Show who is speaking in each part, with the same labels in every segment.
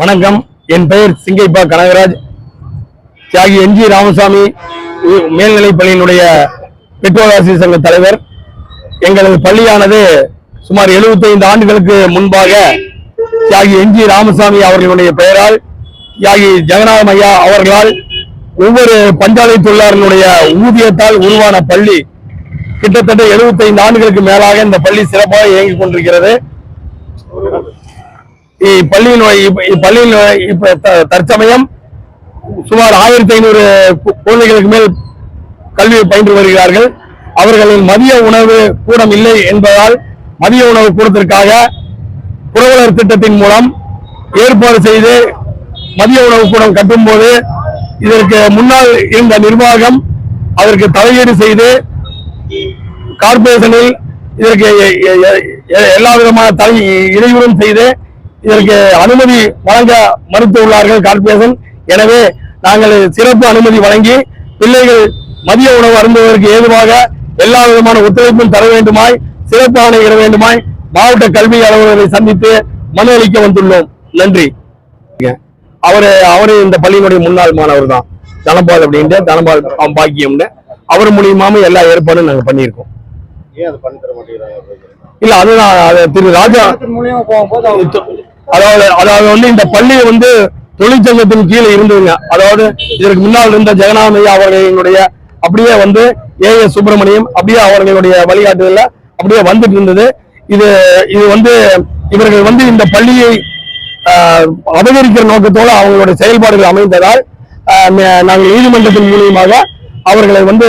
Speaker 1: வணக்கம். என் பெயர் சிங்கைப்பா கனகராஜ். தியாகி என்ஜி ராமசாமி மேல்நிலைப் பள்ளியினுடைய பெற்றோர் ஆசிரியர் சங்க தலைவர். எங்களது பள்ளியானது சுமார் 75 ஆண்டுகளுக்கு முன்பாக தியாகி என்ஜி ராமசாமி அவர்களுடைய பெயரால் தியாகி ஜெகநாதம் ஐயா அவர்களால் ஒவ்வொரு பஞ்சாலை தொழிலாளர்களுடைய ஊதியத்தால் உருவான பள்ளி. கிட்டத்தட்ட 75 ஆண்டுகளுக்கு மேலாக இந்த பள்ளி சிறப்பாக இயங்கிக் கொண்டிருக்கிறது. இப்பள்ளியின் இப்பள்ளியில் இப்ப த- தற்சமயம் சுமார் ஆயிரத்தி ஐநூறு குழந்தைகளுக்கு மேல் கல்வி பயின்று வருகிறார்கள். அவர்களின் மதிய உணவு கூடம் இல்லை என்பதால் மதிய உணவு கூடத்திற்காக புரவலர் திட்டத்தின் மூலம் ஏற்பாடு செய்து மதிய உணவு கூடம் கட்டும்போது இதற்கு முன்னால் இருந்த நிர்வாகம் அதற்கு தலையீடு செய்து கார்பரேஷனில் இதற்கு எ- எ- எ- எ- எல்லா விதமான தலை இடையூறும் செய்து இதற்கு அனுமதி வழங்க மறுத்துள்ளார்கள் கார்பரேஷன் எனவே நாங்கள் சிறப்பு அனுமதி வழங்கி பிள்ளைகள் மதிய உணவு அருந்துவதற்கு ஏதுவாக எல்லா விதமான ஒத்துழைப்பும் தர வேண்டுமாய் சிறப்பு ஆணை இட வேண்டுமாய் மாவட்ட கல்வி அலுவலரை சந்தித்து மனு அளிக்க வந்துள்ளோம். நன்றி. அவரு அவரு இந்த பள்ளியினுடைய முன்னாள் மாணவர் தான். தனபால் அப்படின்ட்டு தனபால் பாக்கியம்னு. அவர் மூலியமாம எல்லா ஏற்பாடும் நாங்க பண்ணியிருக்கோம். இல்ல அதுதான் அது திரு ராஜா அதாவது அதாவது வந்து இந்த பள்ளி வந்து தொழிற்சங்கத்தின் கீழே இருந்ததுங்க. அதாவது இதற்கு முன்னால் இருந்த ஜெகநாதையா அவர்களுடைய அப்படியே வந்து ஏ. எஸ். சுப்பிரமணியம் அப்படியே அவர்களுடைய வழிகாட்டுதல அப்படியே வந்துட்டு இருந்தது. இது இது வந்து இவர்கள் வந்து இந்த பள்ளியை அபகரிக்கிற நோக்கத்தோடு அவங்களுடைய செயல்பாடுகள் அமைந்ததால் நாங்கள் நீதிமன்றத்தின் மூலியமாக அவர்களை வந்து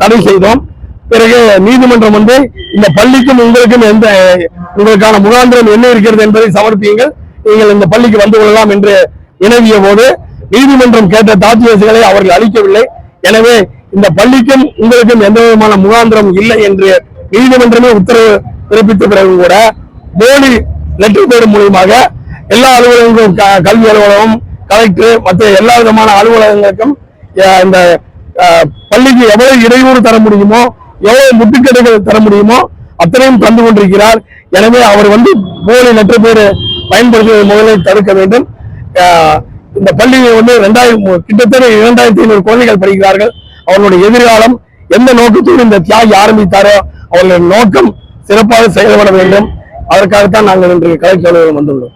Speaker 1: தடை செய்தோம். பிறகு நீதிமன்றம் வந்து இந்த பள்ளிக்கும் உங்களுக்கும் எந்த உங்களுக்கான முகாந்திரம் என்ன இருக்கிறது என்பதை சமர்ப்பியுங்கள். நீங்கள் இந்த பள்ளிக்கு வந்து கொள்ளலாம் என்று இணங்கிய போது நீதிமன்றம் கேட்ட தாத்தியசுகளை அவர்கள் அளிக்கவில்லை. எனவே இந்த பள்ளிக்கும் உங்களுக்கும் எந்த விதமான முகாந்திரம் இல்லை என்று நீதிமன்றமே உத்தரவு பிறப்பித்த பிறகு கூட போலி லெட்டர் பேர் மூலியமாக எல்லா அலுவலகங்களும் க- கல்வி அலுவலகம் கலெக்டர் மற்ற எல்லா விதமான அலுவலகங்களுக்கும் இந்த பள்ளிக்கு எவ்வளவு இடையூறு தர முடியுமோ எவ்வளவு முட்டுக்கடைகள் தர முடியுமோ அத்தனையும் தந்து கொண்டிருக்கிறார். எனவே அவர் வந்து போலி லெட்டர் பேர் பயன்படுத்துவதை முதலில் தடுக்க வேண்டும். இந்த பள்ளியில் வந்து ரெண்டாயிரம் கிட்டத்தட்ட இரண்டாயிரத்தி ஐநூறு குழந்தைகள் படிக்கிறார்கள். அவர்களுடைய எதிர்காலம் எந்த நோக்கத்தோடு இந்த தியாகி ஆரம்பித்தாரோ அவர்களுடைய நோக்கம் சிறப்பாக செயல்பட வேண்டும். அதற்காகத்தான் நாங்கள் இன்று கலெக்டர் வந்துள்ளோம்.